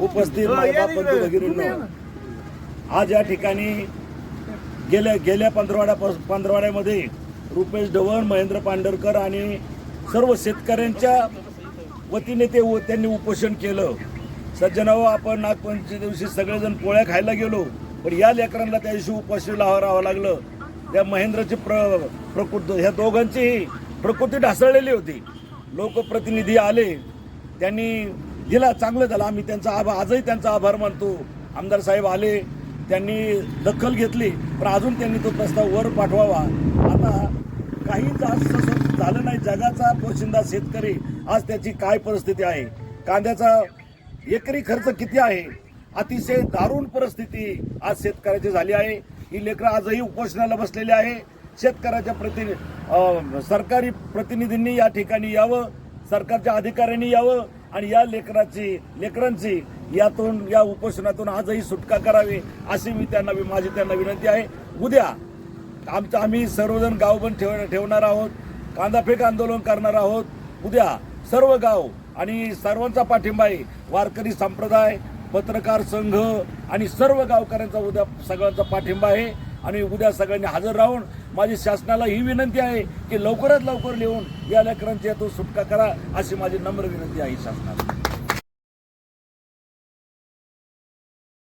उपस्थित मायबाप बंधू भगिनींनो. आज या ठिकाणी गेल्या गेल्या पंधरवाड्या पंधरवाड्यामध्ये रुपेश ढवण महेंद्र पांढरकर आणि सर्व शेतकऱ्यांच्या वतीने ते त्यांनी उपोषण केलं. सज्जनाव आपण नागपंचमी दिवशी सगळेजण पोळ्या खायला गेलो पण या लेकरांना त्या दिवशी उपाशी लावा राहावं लागलं. त्या महेंद्रची प्र प्रकृती ह्या दोघांचीही प्रकृती ढासळलेली होती. लोकप्रतिनिधी आले त्यांनी दिला चांगलं झालं. आम्ही त्यांचा आभार आजही त्यांचा आभार मानतो. आमदार साहेब आले त्यांनी दखल घेतली पण अजून त्यांनी तो प्रस्ताव वर पाठवावा. आता काहीच असं झालं नाही. जगाचा पोशिंदा शेतकरी आज त्याची काय परिस्थिती आहे? कांद्याचा एकरी खर्च किती आहे? अतिशय दारुण परिस्थिती आज शेतकऱ्याची झाली आहे. ही लेकरं आजही उपोषणाला बसलेली आहे. शेतकऱ्याच्या प्रति सरकारी प्रतिनिधींनी या ठिकाणी यावं सरकारच्या अधिकाऱ्यांनी यावं. आणि या लेकराची लेकरांची यातून या उपोषणातून आजही सुटका करावी अशी मी त्यांना माझी त्यांना विनंती आहे. उद्या आमचं आम्ही सर्वजण गावबंद ठेव ठेवणार आहोत कांदाफेक आंदोलन करणार आहोत. उद्या सर्व गाव आणि सर्वांचा पाठिंबा आहे. वारकरी संप्रदाय पत्रकार संघ आणि सर्व गावकऱ्यांचा उद्या सगळ्यांचा पाठिंबा आहे. आणि उद्या सगळ्यांनी हजर राहून माझी शासनाला ही विनंती आहे की लवकरात लवकर लिहून या लेकरांची यातून सुटका करा अशी माझी नम्र विनंती आहे शासनाला.